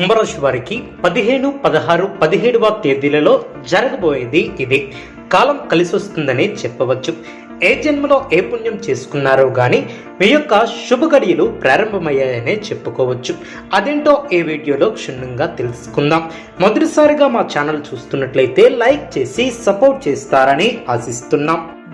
కుంభరాశి వారికి పదిహేను పదహారు పదిహేడవ తేదీలలో జరగబోయేది ఇది. కాలం కలిసి వస్తుందని చెప్పవచ్చు. ఏ జన్మలో ఏ పుణ్యం చేసుకున్నారో గాని మీ యొక్క శుభ గడియలు ప్రారంభమయ్యాయనే చెప్పుకోవచ్చు. అదేంటో ఈ వీడియోలో క్షుణ్ణంగా తెలుసుకుందాం. మొదటిసారిగా మా ఛానల్ చూస్తున్నట్లయితే లైక్ చేసి సపోర్ట్ చేస్తారని ఆశిస్తున్నాం.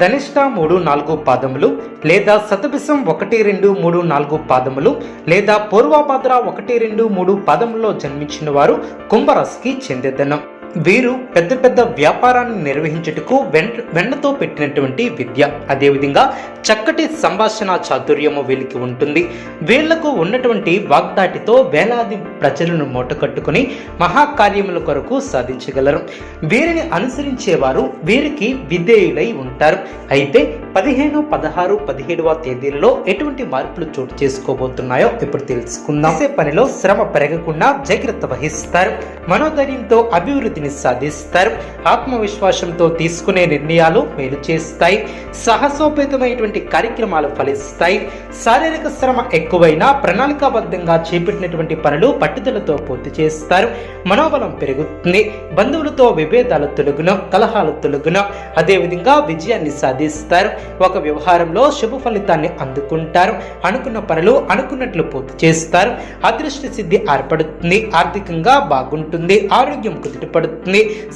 ధనిష్ట మూడు నాలుగు పాదములు లేదా శతభిషం ఒకటి రెండు మూడు నాలుగు పాదములు లేదా పూర్వభద్ర ఒకటి రెండు మూడు పాదములో జన్మించిన వారు కుంభరాశికి చెందిదనం. వీరు పెద్ద పెద్ద వ్యాపారాన్ని నిర్వహించుటకు వెన్ వెన్నతో పెట్టినటువంటి విద్య. అదేవిధంగా చక్కటి సంభాషణ చాతుర్యము వీళ్ళకి ఉంటుంది. వీళ్ళకు ఉన్నటువంటి వాగ్దాటితో వేలాది ప్రజలను మూటకట్టుకుని మహాకార్యముల కొరకు సాధించగలరు. వీరిని అనుసరించేవారు వీరికి విధేయులై ఉంటారు. అయితే పదిహేను పదహారు పదిహేడవ తేదీలలో ఎటువంటి మార్పులు చోటు చేసుకోబోతున్నాయో ఇప్పుడు తెలుసుకుందాం. పనిలో శ్రమ పెరగకుండా జాగ్రత్త వహిస్తారు. మనోధైర్యంతో అభివృద్ధి అభివృద్ధిని సాధిస్తారు. ఆత్మవిశ్వాసంతో తీసుకునే నిర్ణయాలు మేలు చేస్తాయి. సాహసోపేతమైనటువంటి కార్యక్రమాలు ఫలిస్తాయి. శారీరక శ్రమ ఎక్కువైనా ప్రణాళికాబద్ధంగా చేపట్టినటువంటి పనులు పట్టుదలతో పూర్తి చేస్తారు. మనోబలం పెరుగుతుంది. బంధువులతో విభేదాలు తొలగున కలహాలు తొలగున. అదేవిధంగా విజయాన్ని సాధిస్తారు. ఒక వ్యవహారంలో శుభ ఫలితాన్ని అందుకుంటారు. అనుకున్న పనులు అనుకున్నట్లు పూర్తి చేస్తారు. అదృష్ట సిద్ధి ఏర్పడుతుంది. ఆర్థికంగా బాగుంటుంది. ఆరోగ్యం కుదుటపడుతుంది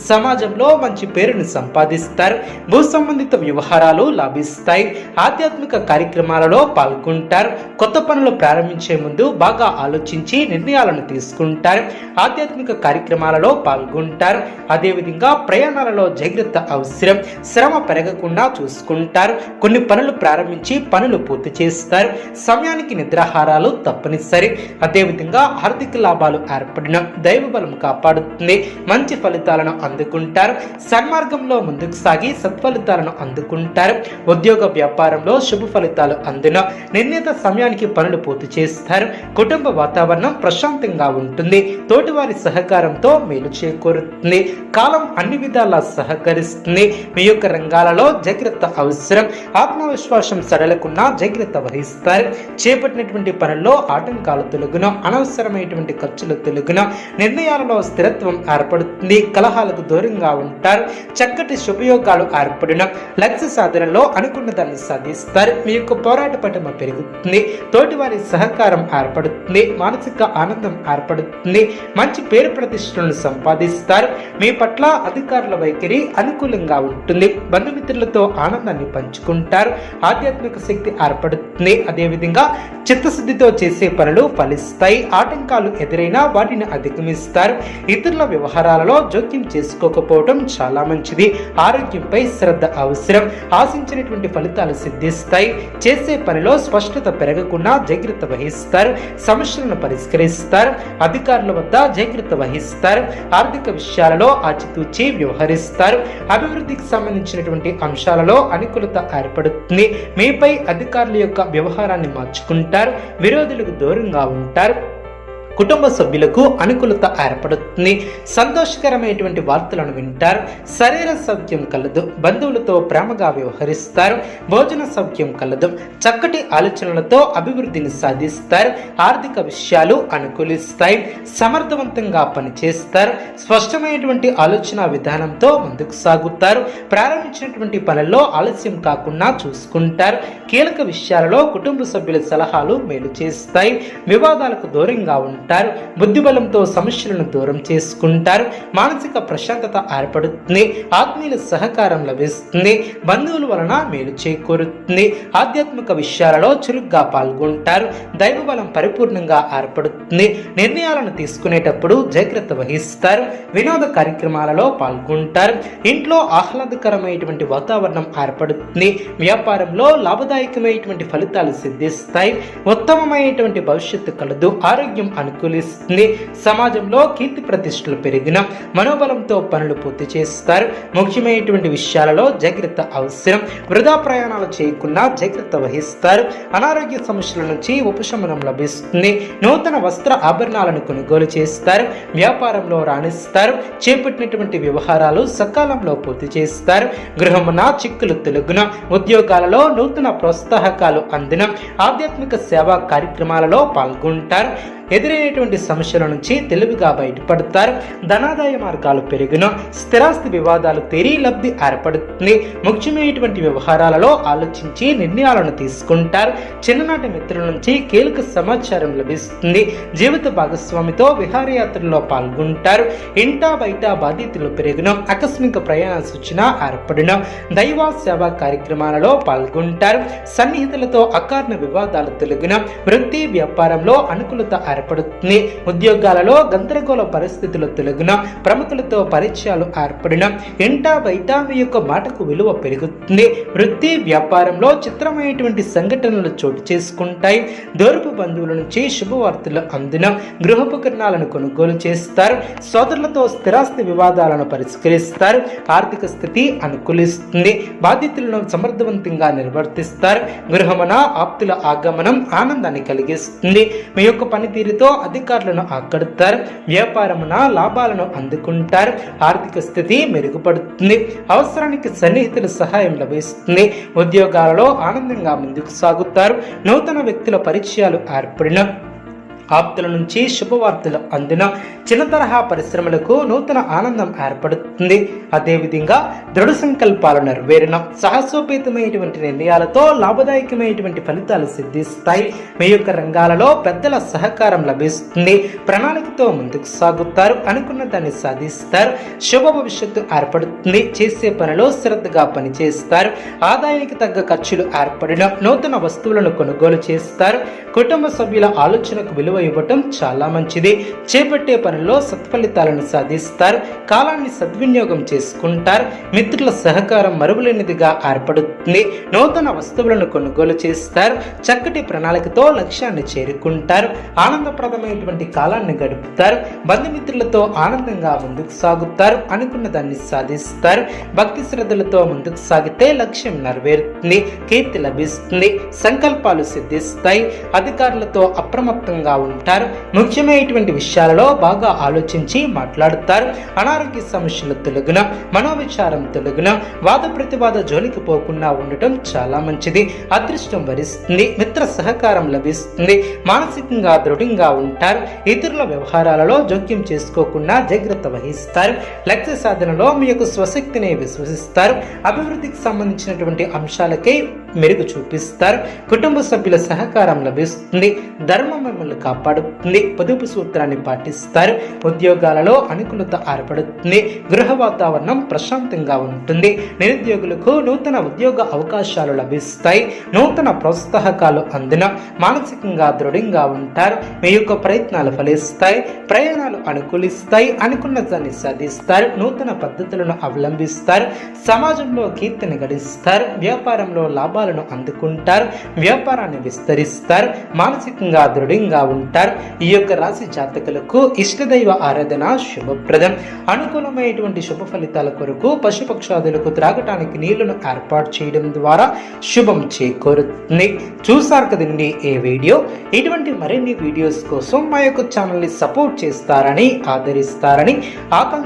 సమాజంలో మంచి పేరును సంపాదిస్తారు. భూ సంబంధిత వ్యవహారాలు లాభిస్తాయి. ఆధ్యాత్మిక కార్యక్రమాలలో పాల్గొంటారు. కొత్త పనులు ప్రారంభించే ముందు బాగా ఆలోచించి నిర్ణయాలను తీసుకుంటారు. ఆధ్యాత్మిక కార్యక్రమాలలో పాల్గొంటారు. అదేవిధంగా ప్రయాణాలలో జాగ్రత్త అవసరం. శ్రమ పెరగకుండా చూసుకుంటారు. కొన్ని పనులు ప్రారంభించి పనులు పూర్తి చేస్తారు. సమయానికి నిద్రాహారాలు తప్పనిసరి. అదేవిధంగా ఆర్థిక లాభాలు ఏర్పడిన దైవ బలం కాపాడుతుంది. మంచి ఫలితాలను అందుకుంటారు. సన్మార్గంలో ముందుకు సాగి సత్ఫలితాలను అందుకుంటారు. ఉద్యోగ వ్యాపారంలో శుభ ఫలితాలు అందున నిర్ణీత సమయానికి పనులు పూర్తి చేస్తారు. కుటుంబ వాతావరణం ప్రశాంతంగా ఉంటుంది. తోటివారి సహకారంతో మేలు చేకూరుతుంది. కాలం అన్ని విధాలా సహకరిస్తుంది. మీ యొక్క రంగాలలో జాగ్రత్త అవసరం. ఆత్మవిశ్వాసం సడలకున్నా జాగ్రత్త వహిస్తారు. చేపట్టినటువంటి పనుల్లో ఆటంకాలు తొలగున అనవసరమైనటువంటి ఖర్చులు తొలగున. నిర్ణయాలలో స్థిరత్వం ఏర్పడుతుంది. కలహాలకు దూరంగా ఉంటారు. చక్కటి శుభయోగాలు ఏర్పడిన లక్ష్య సాధనలో అనుకున్న దాన్ని సాధిస్తారు. మీ యొక్క పోరాట పటమ పెరుగుతుంది. తోటివారి సహకారం ఏర్పడుతుంది. మానసిక ఆనందం ఏర్పడుతుంది. మంచి పేరు ప్రతిష్టలను సంపాదిస్తారు. మీ పట్ల అధికారుల వైఖరి అనుకూలంగా ఉంటుంది. బంధుమిత్రులతో ఆనందాన్ని పంచుకుంటారు. ఆధ్యాత్మిక శక్తి ఏర్పడుతుంది. అదేవిధంగా చిత్తశుద్ధితో చేసే పనులు ఫలిస్తాయి. ఆటంకాలు ఎదురైనా వాటిని అధిగమిస్తారు. ఇతరుల వ్యవహారాలలో జోక్యం చేసుకోకపోవడం చాలా మంచిది. ఆరోగ్యంపై శ్రద్ధ అవసరం. ఆశించినటువంటి ఫలితాలు సిద్ధిస్తాయి. చేసే పనిలో స్పష్టత పెరగకుండా జాగ్రత్త వహిస్తారు. సమస్యలను పరిష్కరిస్తారు. అధికారుల వద్ద జాగ్రత్త వహిస్తారు. ఆర్థిక విషయాలలో ఆచితూచి వ్యవహరిస్తారు. అభివృద్ధికి సంబంధించినటువంటి అంశాలలో అనుకూలత ఏర్పడుతుంది. మీపై అధికారుల యొక్క వ్యవహారాన్ని మార్చుకుంటారు. విరోధులకు దూరంగా ఉంటారు. కుటుంబ సభ్యులకు అనుకూలత ఏర్పడుతుంది. సంతోషకరమైనటువంటి వార్తలను వింటారు. శరీర సౌఖ్యం కలదు. బంధువులతో ప్రేమగా వ్యవహరిస్తారు. భోజన సౌఖ్యం కలదు. చక్కటి ఆలోచనలతో అభివృద్ధిని సాధిస్తారు. ఆర్థిక విషయాలు అనుకూలిస్తాయి. సమర్థవంతంగా పనిచేస్తారు. స్పష్టమైనటువంటి ఆలోచన విధానంతో ముందుకు సాగుతారు. ప్రారంభించినటువంటి పనుల్లో ఆలస్యం కాకుండా చూసుకుంటారు. కీలక విషయాలలో కుటుంబ సభ్యుల సలహాలు మేలు చేస్తాయి. వివాదాలకు దూరంగా ఉంటారు బుద్ధిబలంతో సమస్యలను దూరం చేసుకుంటారు. మానసిక ప్రశాంతత ఏర్పడుతుంది. ఆత్మీయుల సహకారం లభిస్తుంది. బంధువుల వలన మేలు చేకూరుతుంది. ఆధ్యాత్మిక విషయాలలో చురుగ్గా పాల్గొంటారు. దైవ బలం పరిపూర్ణంగా ఏర్పడుతుంది. నిర్ణయాలను తీసుకునేటప్పుడు జాగ్రత్త వహిస్తారు. వినోద కార్యక్రమాలలో పాల్గొంటారు. ఇంట్లో ఆహ్లాదకరమైనటువంటి వాతావరణం ఏర్పడుతుంది. వ్యాపారంలో లాభదాయకమైనటువంటి ఫలితాలు సిద్ధిస్తాయి. ఉత్తమమైనటువంటి భవిష్యత్తు కలదు. ఆరోగ్యం అనుకూలంగా ఇస్తుంది సమాజంలో కీర్తి ప్రతిష్టలు పెరిగిన మనోబలంతో పనులు పూర్తి చేస్తారు. ముఖ్యమైనటువంటి విషయాలలో జాగ్రత్త అవసరం. వృధా ప్రయాణాలు చేయకుండా జాగ్రత్త వహిస్తారు. అనారోగ్య సమస్యల నుంచి ఉపశమనం లభిస్తుంది. నూతన వస్త్ర ఆభరణాలను కొనుగోలు చేస్తారు. వ్యాపారంలో రాణిస్తారు. చేపట్టినటువంటి వ్యవహారాలు సకాలంలో పూర్తి చేస్తారు. గృహమున చిక్కులు తెలుగున ఉద్యోగాలలో నూతన ప్రోత్సాహకాలు అందిన ఆధ్యాత్మిక సేవా కార్యక్రమాలలో పాల్గొంటారు. ఎదురైనటువంటి సమస్యల నుంచి తెలివిగా బయటపడతారు. ధనాదాయ మార్గాలు పెరిగిన స్థిరాస్తి వివాదాలు తీరి లబ్ధి ఏర్పడుతుంది. ముఖ్యమైనటువంటి వ్యవహారాలలో ఆలోచించి నిర్ణయాలను తీసుకుంటారు. చిన్ననాటి మిత్రుల నుంచి కీలక సమాచారం లభిస్తుంది. జీవిత భాగస్వామితో విహారయాత్రలో పాల్గొంటారు. ఇంటా బయట బాధితులు పెరిగిన ఆకస్మిక ప్రయాణ సూచన ఏర్పడిన దైవ సేవా కార్యక్రమాలలో పాల్గొంటారు. సన్నిహితులతో అకారణ వివాదాలు తొలగిన వృత్తి వ్యాపారంలో అనుకూలత ఏర్పడుతుంది. ఉద్యోగాలలో గందరగోళ పరిస్థితులు తొలగిన ప్రముఖులతో పరిచయాలు ఏర్పడిన ఇంటా బయట మీ యొక్క మాటకు విలువ పెరుగుతుంది. వృత్తి వ్యాపారంలో చిత్రమైనటువంటి సంఘటనలు చోటు చేసుకుంటాయి. దూరపు బంధువుల నుంచి శుభవార్తలు అందిన గృహోపకరణాలను కొనుగోలు చేస్తారు. సోదరులతో స్థిరాస్తి వివాదాలను పరిష్కరిస్తారు. ఆర్థిక స్థితి అనుకూలిస్తుంది. బాధితులను సమర్థవంతంగా నిర్వర్తిస్తారు. గృహమన ఆప్తుల ఆగమనం ఆనందాన్ని కలిగిస్తుంది. మీ యొక్క పనితీరు పనితీరుతో అధికారులను ఆకడతారు. వ్యాపారమున లాభాలను అందుకుంటారు. ఆర్థిక స్థితి మెరుగుపడుతుంది. అవసరానికి సన్నిహితుల సహాయం లభిస్తుంది. ఉద్యోగాలలో ఆనందంగా ముందుకు సాగుతారు. నూతన వ్యక్తుల పరిచయాలు ఏర్పడిన ఆప్తుల నుంచి శుభవార్తలు అందిన చిన్న తరహా పరిశ్రమలకు నూతన ఆనందం ఏర్పడుతుంది. అదేవిధంగా దృఢ సంకల్పాలు నెరవేరిన సాహసోపేతమైనటువంటి నిర్ణయాలతో లాభదాయకమైనటువంటి ఫలితాలు సిద్ధిస్తాయి. మీ యొక్క రంగాలలో పెద్దల సహకారం లభిస్తుంది. ప్రణాళికతో ముందుకు సాగుతారు. అనుకున్న దాన్ని సాధిస్తారు. శుభ భవిష్యత్తు ఏర్పడుతుంది. చేసే పనిలో శ్రద్ధగా పనిచేస్తారు. ఆదాయానికి తగ్గ ఖర్చులు ఏర్పడిన నూతన వస్తువులను కొనుగోలు చేస్తారు. కుటుంబ సభ్యుల ఆలోచనకు విలువ ఇవ్వటం చాలా మంచిది. చేపట్టే పనిలో సత్ఫలితాలను సాధిస్తారు. కాలాన్ని సద్వినియోగం చేసుకుంటారు. మిత్రుల సహకారం మరువలేనిదిగా ఏర్పడుతుంది. నూతన వస్తువులను కొనుగోలు చేస్తారు. చక్కటి ప్రణాళికతో లక్ష్యాన్ని చేరుకుంటారు. ఆనందప్రదమైనటువంటి కాలాన్ని గడుపుతారు. బంధుమిత్రులతో ఆనందంగా ముందుకు సాగుతారు. అనుకున్న దాన్ని సాధిస్తారు. భక్తి శ్రద్ధలతో ముందుకు సాగితే లక్ష్యం నెరవేరుతుంది. కీర్తి లభిస్తుంది. సంకల్పాలు సిద్ధిస్తాయి. అధికారులతో అప్రమత్తంగా ఉంటారు. ముఖ్యమైనటువంటి విషయాలలో బాగా ఆలోచించి మాట్లాడుతారు. అనారోగ్య సమస్యలు తొలగిన మనోవిచారం తొలగిన వాద ప్రతివాద జోలికి పోకుండా ఉండటం చాలా మంచిది. అదృష్టం వరిస్తుంది మిత్ర సహకారం లభిస్తుంది మానసికంగా దృఢంగా ఉంటారు. ఇతరుల వ్యవహారాలలో జోక్యం చేసుకోకుండా జాగ్రత్త వహిస్తారు. లక్ష్య సాధనలో మీ యొక్క స్వశక్తిని విశ్వసిస్తారు. అభివృద్ధికి సంబంధించినటువంటి అంశాలకై మెరుగు చూపిస్తారు. కుటుంబ సభ్యుల సహకారం లభిస్తుంది. ధర్మం మిమ్మల్ని కాపాడుతుంది. పొదుపు సూత్రాన్ని పాటిస్తారు. ఉద్యోగాలలో అనుకూలత ఏర్పడుతుంది. గృహ వాతావరణం ప్రశాంతంగా ఉంటుంది. నిరుద్యోగులకు నూతన ఉద్యోగ అవకాశాలు లభిస్తాయి. నూతన ప్రోత్సాహకాలు అందిన మానసికంగా దృఢంగా ఉంటారు. మీ యొక్క ప్రయత్నాలు ఫలిస్తాయి. ప్రయాణాలు అనుకూలిస్తాయి. అనుకున్న దాన్ని సాధిస్తారు. నూతన పద్ధతులను అవలంబిస్తారు. సమాజంలో కీర్తిని గడిస్తారు. వ్యాపారంలో లాభాలు లాభాలను అందుకుంటారు వ్యాపారాన్ని విస్తరిస్తారు మానసికంగా దృఢంగా ఉంటారు. ఈ యొక్క రాశి జాతకులకు ఇష్టదైవ ఆరాధన శుభప్రదం. అనుకూలమైనటువంటి శుభ ఫలితాల కొరకు పశుపక్షాదులకు త్రాగటానికి నీళ్ళను ఏర్పాటు చేయడం ద్వారా శుభం చేకూరుతుంది. చూసారు కదండి ఈ వీడియో? ఇటువంటి మరిన్ని వీడియోస్ కోసం మా యొక్క ఛానల్ని సపోర్ట్ చేస్తారని ఆదరిస్తారని ఆకాంక్ష